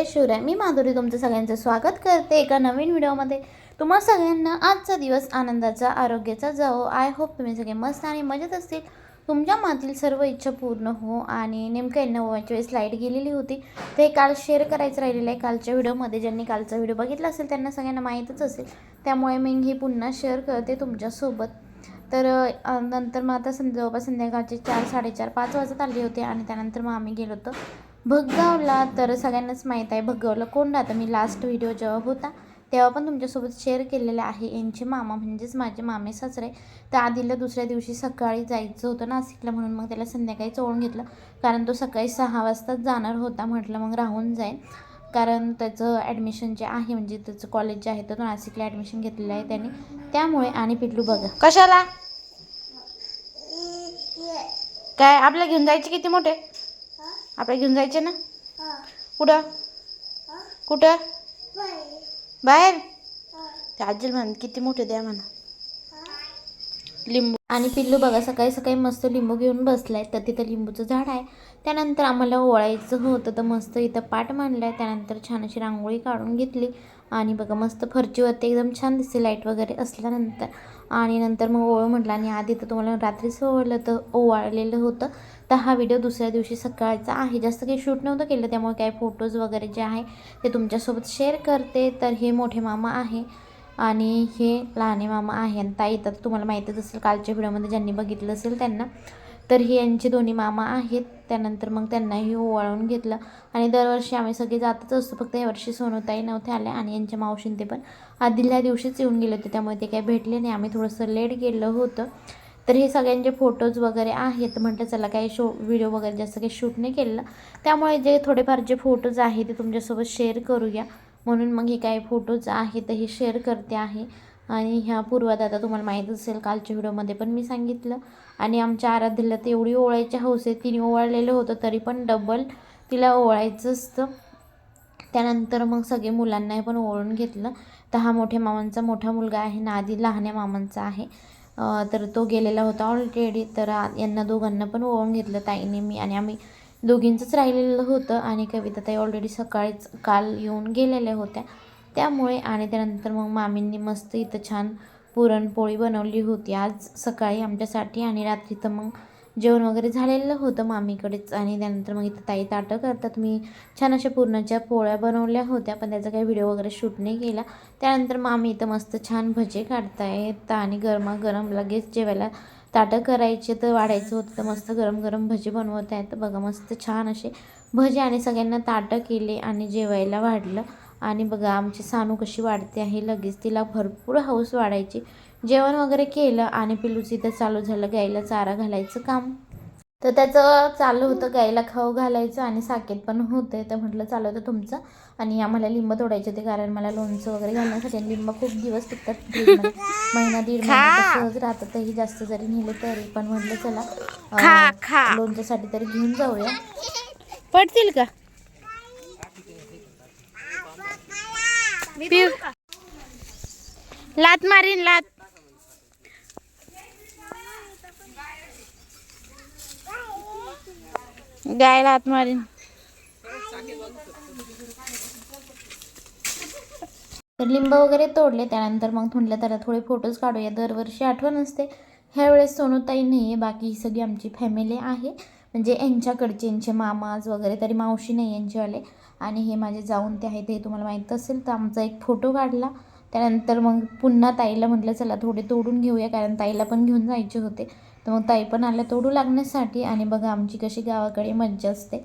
जय शिवराय मी माधुरी तुमचं सगळ्यांचं स्वागत करते एका नवीन व्हिडिओमध्ये. तुम्हा सगळ्यांना आजचा दिवस आनंदाचा आरोग्याचा जाओ आय होप तुम्ही सगळे मस्त आणि मजेत असतील. तुमच्या मातील सर्व इच्छा पूर्ण हो आणि नेमकं यांना वेळेस लाइट गेलेली होती. ते काल शेअर करायचं राहिलेलं आहे. कालच्या व्हिडिओमध्ये ज्यांनी कालचा व्हिडिओ बघितला असेल त्यांना सगळ्यांना माहीतच असेल. त्यामुळे मी हे पुन्हा शेअर करते तुमच्यासोबत. तर नंतर मग आता संध्या जवळपास संध्याकाळचे चार साडेचार पाच वाजत आले होते आणि त्यानंतर मग आम्ही गेलो होतो. भगगावला तर सगळ्यांनाच माहीत आहे भगगावला कोण राहतं? मी लास्ट व्हिडिओ जेव्हा होता तेव्हा पण तुमच्यासोबत शेअर केलेला आहे. यांचे मामा म्हणजेच माझे मामे सासरे तर आधीला दुसऱ्या दिवशी सकाळी जायचं होतं नाशिकला म्हणून मग त्याला संध्याकाळी चोळून घेतलं. कारण तो सकाळी सहा वाजताच जाणार होता म्हटलं मग राहून जाईल. कारण त्याचं ॲडमिशन जे आहे म्हणजे त्याचं कॉलेज जे आहे तर तो नाशिकला ॲडमिशन घेतलेलं आहे त्याने. त्यामुळे आणि पिटलू बघा. कशाला? काय आपल्या घेऊन जायचे किती मोठे? आपल्या घेऊन जायचे ना? कुठं? कुठं? बाहेर. ते आजील म्हण किती मोठे द्या म्हणा. लिंबू. आणि पिल्लू बघा सकाळी सकाळी मस्त लिंबू घेऊन बसलाय. तर तिथं लिंबूचं झाड आहे. त्यानंतर आम्हाला ओळायचं होतं तर मस्त इथं पाट मांडलाय. त्यानंतर छान अशी रांगोळी काढून घेतली. आणि बघा मस्त फरचीवरती एकदम छान दिसते लाइट वगैरे असल्यानंतर. आणि नंतर मग ओळ म्हटलं आणि आधी तर तुम्हाला रात्रीच ओवळलं तर ओवाळलेलं होतं. तर हा व्हिडिओ दुसऱ्या दिवशी सकाळचा आहे. जास्त काही शूट नव्हतं केलं त्यामुळे काही फोटोज वगैरे जे आहे ते तुमच्यासोबत शेअर करते. तर हे मोठे मामा आहे आणि हे लहाने मामा आहे आणि ताई. तर तुम्हाला माहीतच असेल कालच्या व्हिडिओमध्ये ज्यांनी बघितलं असेल त्यांना. तर हे यांचे दोन्ही मामा आहेत. त्यानंतर मग त्यांनाही ओवाळून घेतलं. आणि दरवर्षी आम्ही सगळे जातच असतो. फक्त यावर्षी सोनोताई नव्हत्या आल्या आणि यांच्या मावशीन ते पण आदिल्या दिवशीच येऊन गेले होते. त्यामुळे ते काही भेटले नाही. आम्ही थोडंसं लेट गेलं होतं. तर हे सगळ्यांचे फोटोज वगैरे आहेत. म्हटलं चला काही शो व्हिडिओ वगैरे जास्त काही शूट नाही केलं त्यामुळे जे थोडेफार जे फोटोज आहे ते तुमच्यासोबत शेअर करूया. म्हणून मग हे काही फोटोज आहेत हे शेअर करते आहे. आणि ह्या पूर्वात आता तुम्हाला माहीत असेल कालच्या व्हिडिओमध्ये पण मी सांगितलं. आणि आमच्या आराध्यला तर एवढी ओवाळायची हौस आहे तिने ओवाळलेलं होतं तरी पण डबल तिला ओवाळायचं असतं. त्यानंतर मग सगळे मुलांनाही पण ओळून घेतलं. तर हा मोठ्या मामांचा मोठा मुलगा आहे ना आधी लहान्या मामांचा आहे. तर तो गेलेला होता ऑलरेडी तर यांना दोघांना पण ओळून घेतलं ताईने मी आणि आम्ही दोघींचंच राहिलेलं होतं. आणि कविता ताई ऑलरेडी सकाळीच काल येऊन गेलेल्या होत्या. त्यामुळे आणि त्यानंतर मग मामींनी मस्त इथं छान पुरणपोळी बनवली होती. आज सकाळी आमच्यासाठी आणि रात्री तर मग जेवण वगैरे झालेलं होतं मामीकडेच. आणि त्यानंतर मग इथं ताई ताटं करतात. मी छान अशा पुरणाच्या पोळ्या बनवल्या होत्या पण त्याचा काही व्हिडिओ वगैरे शूट नाही केला. त्यानंतर मामी इथं मस्त छान भजे काढतायत आणि गरमागरम लगेच जेवायला ताटं करायचे तर वाढायचं होतं. तर मस्त गरम गरम भजे बनवत आहेत बघा मस्त छान असे भजे आणि सगळ्यांना ताटं केले आणि जेवायला वाढलं. आणि बघा आमची सानू कशी वाढते आहे लगेच तिला भरपूर हौस वाढायची. जेवण वगैरे केलं आणि पिलूच इथं चालू झालं गाईला चारा घालायचं काम. तर त्याचं चालू होतं गाईला खाऊ घालायचं आणि साकेत पण होते तर म्हटलं चालू होतं तुमचं. आणि आम्हाला लिंब तोडायचे होते कारण मला लोणचं वगैरे घालण्यासाठी आणि लिंब खूप दिवस टिकतात. महिना दीड महिना सहज राहतात. तरी जास्त जरी नेले तरी पण म्हटलं चला लोणच्यासाठी तरी घेऊन जाऊया. पडतील का? पिऊ लात मारीन लात. गाय लात मारीन. तर लिंब वगैरे तोडले त्यानंतर मग म्हटलं त्याला थोडे फोटोज काढूया. दरवर्षी आठवण असते. ह्यावेळेस सोनूताई नाही आहे बाकी ही सगळी आमची फॅमिली आहे. म्हणजे यांच्याकडचे यांचे मामाज वगैरे तरी मावशी नाही यांचेवाले आणि हे माझे जाऊन ते आहेत हे तुम्हाला माहीत असेल तर आमचा एक फोटो काढला. त्यानंतर मग पुन्हा ताईला म्हटलं चला थोडे तोडून घेऊया कारण ताईला पण घेऊन जायचे होते. तर मग ताई पण आल्या तोडू लागण्यासाठी. आणि बघा आमची कशी गावाकडे मज्जा असते.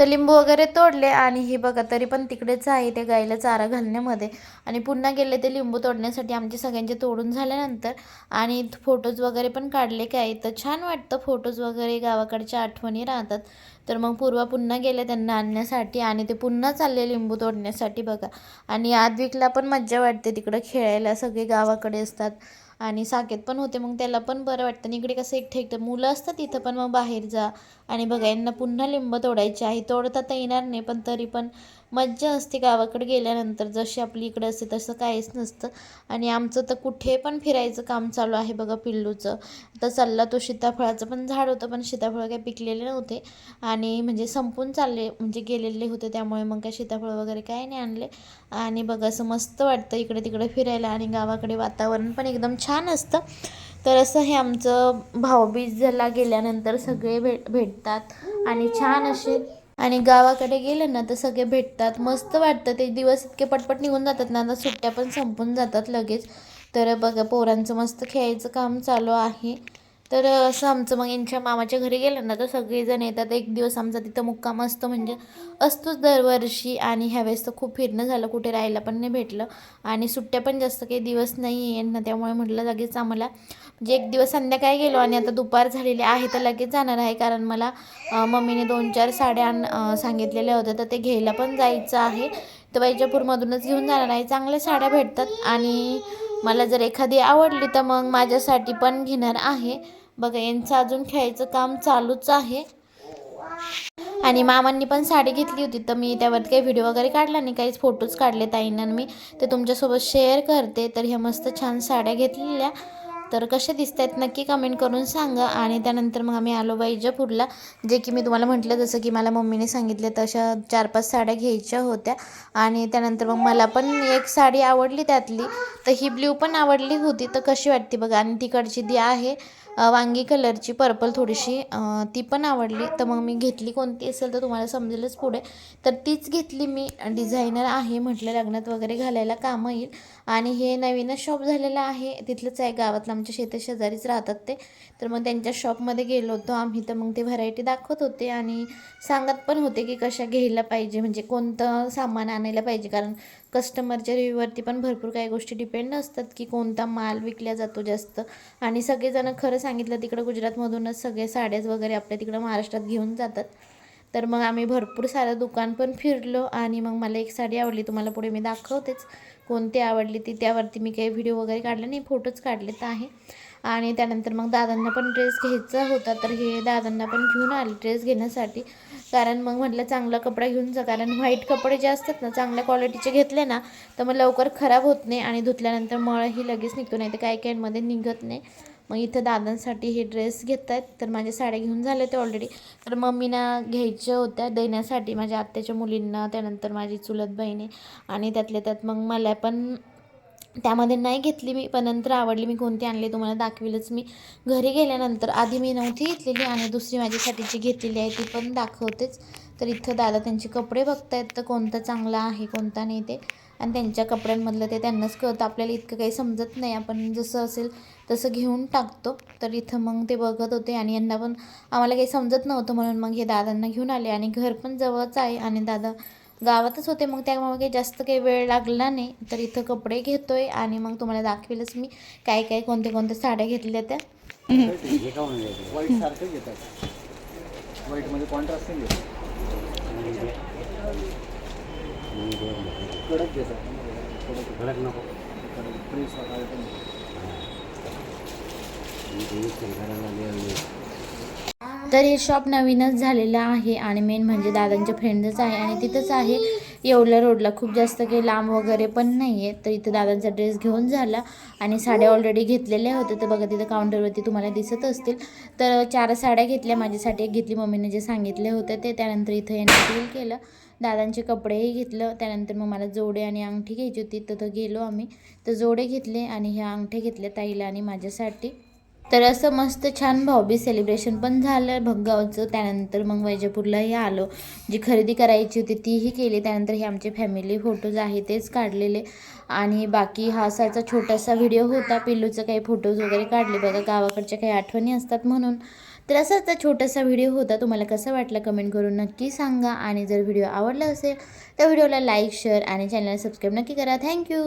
तर लिंबू वगैरे तोडले आणि हे बघा तरी पण तिकडेच आहे ते गाईला चारा घालण्यामध्ये. आणि पुन्हा गेले ते लिंबू तोडण्यासाठी आमचे सगळ्यांचे तोडून झाल्यानंतर आणि फोटोज वगैरे पण काढले काय तर छान वाटतं फोटोज वगैरे गावाकडच्या आठवणी राहतात. तर मग पूर्वा पुन्हा गेले त्यांना आणण्यासाठी आणि ते पुन्हा चालले लिंबू तोडण्यासाठी बघा. आणि आदविकला पण मज्जा वाटते तिकडं खेळायला सगळे गावाकडे असतात. आणि साकेत पण होते मग त्याला पण बरं वाटतं. आणि इकडे कसं एकटे एकटं मुलं असतात तिथं पण मग बाहेर जा. आणि बघा यांना पुन्हा लिंब तोडायचे आहे. तोडता तर येणार नाही पण तरी पण मज्जा असते गावाकडे गेल्यानंतर. जशी आपली इकडे असते तसं काहीच नसतं. आणि आमचं तर कुठे पण फिरायचं काम चालू आहे बघा पिल्लूचं. तर चालला तो सीताफळाचं पण झाड होतं पण सीताफळ काही पिकलेले नव्हते. आणि म्हणजे संपून चालले म्हणजे गेलेले होते त्यामुळे मग काय सीताफळ वगैरे काही नाही आणले. आणि बघा असं मस्त वाटतं इकडे तिकडे फिरायला आणि गावाकडे वातावरण पण एकदम छान असतं. तर असं हे आमचं भाऊबीजला गेल्यानंतर सगळे भेट भेटतात. आणि छान असे आणि गावाकडे गेलं ना तर सगळे भेटतात. मस्त वाटतं. ते दिवस इतके पटपट निघून जातात ना आता सुट्ट्या पण संपून जातात लगेच. तर बघा पोरांचं मस्त खेळायचं काम चालू आहे. तर असं आमचं मग यांच्या मामाच्या घरी गेलं ना तर सगळेजण येतात. एक दिवस आमचा तिथं मुक्काम असतो म्हणजे असतोच दरवर्षी आणि ह्यावेळेस तर खूप फिरणं झालं कुठे राहायला पण नाही भेटलं. आणि सुट्ट्या पण जास्त काही दिवस नाही आहे ना त्यामुळे म्हटलं लगेच आम्हाला म्हणजे एक दिवस संध्याकाळी गेलो आणि आता दुपार झालेली आहे तर लगेच जाणार आहे. कारण मला मम्मीने दोन चार साड्या आण सांगितलेल्या होत्या तर ते घ्यायला पण जायचं आहे. तर वैजापूरमधूनच घेऊन जाणार आहे. चांगल्या साड्या भेटतात आणि मला जर एखादी आवडली तर मग माझ्यासाठी पण घेणार आहे. बघा यांचं अजून खेळायचं काम चालूच आहे. आणि मामांनी पण साडी घेतली होती तर मी त्यावर काही व्हिडिओ वगैरे काढला नाही काहीच फोटोज काढले ताईनं मी. ते तुमच्यासोबत शेअर करते तर ह्या मस्त छान साड्या घेतलेल्या. तर कशा दिसत आहेत नक्की कमेंट करून सांगा. आणि त्यानंतर मग आम्ही आलो वैजापूरला जे की मी तुम्हाला म्हटलं जसं की मला मम्मीने सांगितलं तशा चार पाच साड्या घ्यायच्या होत्या. आणि त्यानंतर मग मला पण एक साडी आवडली त्यातली. तर ही ब्ल्यू पण आवडली होती तर कशी वाटते बघा. आणि तिकडची जी आहे वांगी कलरची पर्पल थोडीशी ती पण आवडली. तर मग मी घेतली कोणती असेल तर तुम्हाला समजेलच पुढे. तर तीच घेतली मी. डिझायनर आहे म्हटलं लग्नात वगैरे घालायला कामं येईल. आणि हे नवीनच शॉप झालेलं आहे. तिथलंच आहे गावातलं. आमच्या शेता शेजारीच राहतात ते. तर मग त्यांच्या शॉपमध्ये गेलो होतो आम्ही. तर मग ते व्हरायटी दाखवत होते. आणि सांगत पण होते की कशा घ्यायला पाहिजे. म्हणजे कोणतं सामान आणायला पाहिजे. कारण कस्टमरच्या रिव्ह्यूवरती पण भरपूर काही गोष्टी डिपेंड असतात की कोणता माल विकला जातो जास्त. आणि सगळेजण खरं सांगितलं तिकडं गुजरातमधूनच सगळे साड्याच वगैरे आपल्या तिकडं महाराष्ट्रात घेऊन जातात. तर मग आम्ही भरपूर सारं दुकान पण फिरलो आणि मग मला एक साडी आवडली तुम्हाला पुढे मी दाखवतेच कोणती आवडली ती. त्यावरती मी काही व्हिडिओ वगैरे काढले नाही फोटोच काढलेत आहे. आणि त्यानंतर मग दादांना पण ड्रेस घ्यायचा होता तर हे दादांना पण घेऊन आले ड्रेस घेण्यासाठी. कारण मग म्हटलं चांगला कपडा घेऊन जा कारण व्हाईट कपडे जे असतात ना चांगल्या क्वालिटीचे घेतले ना तर मग लवकर खराब होत नाही आणि धुतल्यानंतर मळही लगेच निघतो नाही तर काही काहींमध्ये निघत नाही. मग इथं दादांसाठी हे ड्रेस घेत आहेत तर माझ्या साड्या घेऊन झाल्या होते ऑलरेडी तर मम्मीना घ्यायच्या होत्या देण्यासाठी माझ्या आत्याच्या मुलींना त्यानंतर माझी चुलत बहिणी आणि त्यातल्या त्यात मग मला पण त्यामध्ये नाही घेतली मी पण नंतर आवडली मी कोणती आणली तुम्हाला दाखवेलच मी. घरी गेल्यानंतर आधी मी नव्हती घेतलेली आणि दुसरी माझ्यासाठी जी घेतलेली आहे ती पण दाखवतेच. तर इथं दादा त्यांचे कपडे बघतायत तर कोणता चांगला आहे कोणता नाही ते. आणि त्यांच्या कपड्यांमधलं ते त्यांनाच कळतं. आपल्याला इतकं काही समजत नाही. आपण जसं असेल तसं घेऊन टाकतो. तर इथं मग ते बघत होते आणि यांना पण आम्हाला काही समजत नव्हतं म्हणून मग हे दादांना घेऊन आले आणि घर पण जवळच आहे आणि दादा गावातच होते मग त्यामुळे काही जास्त काही वेळ लागला नाही. तर इथं कपडे घेतोय आणि मग तुम्हाला दाखवेलच मी काय काय कोणत्या कोणत्या साड्या घेतल्या त्या. घेत कडक घेतात कडक कडक नको कडक प्रेस वगैरे पण तर हे शॉप नवीनच झालेलं आहे आणि मेन म्हणजे दादांच्या फ्रेंडच आहे आणि तिथंच आहे. येवला रोडला खूप जास्त काही लांब वगैरे पण नाही आहे तर इथं दादांचा ड्रेस घेऊन झाला आणि साड्या ऑलरेडी घेतलेल्या होत्या. तर बघा तिथं काउंटरवरती तुम्हाला दिसत असतील. तर चार साड्या घेतल्या. माझ्यासाठी एक घेतली मम्मीने जे सांगितले होते ते. त्यानंतर इथं यांनी बिल केलं. दादांचे कपडेही घेतलं. त्यानंतर मग मला जोडे आणि अंगठी घ्यायची होती. तर गेलो आम्ही. तर जोडे घेतले आणि ह्या अंगठ्या घेतल्या ताईला आणि माझ्यासाठी. तर असं मस्त छान भाऊबीज सेलिब्रेशन पण झालं. भगगावचं त्यानंतर मग वैजापूरलाही आलो. जी खरेदी करायची होती तीही केली. त्यानंतर हे आमचे फॅमिली फोटोज आहे तेच काढलेले. आणि बाकी हा असाचा छोटासा व्हिडिओ होता. पिल्लूचं काही फोटोज वगैरे काढले. बघा गावाकडच्या काही आठवणी असतात म्हणून. तर असाच छोटासा व्हिडिओ होता. तुम्हाला कसा वाटला कमेंट करून नक्की सांगा. आणि जर व्हिडिओ आवडला असेल तर व्हिडिओला लाईक शेअर आणि चॅनलला सबस्क्राईब नक्की करा. थँक्यू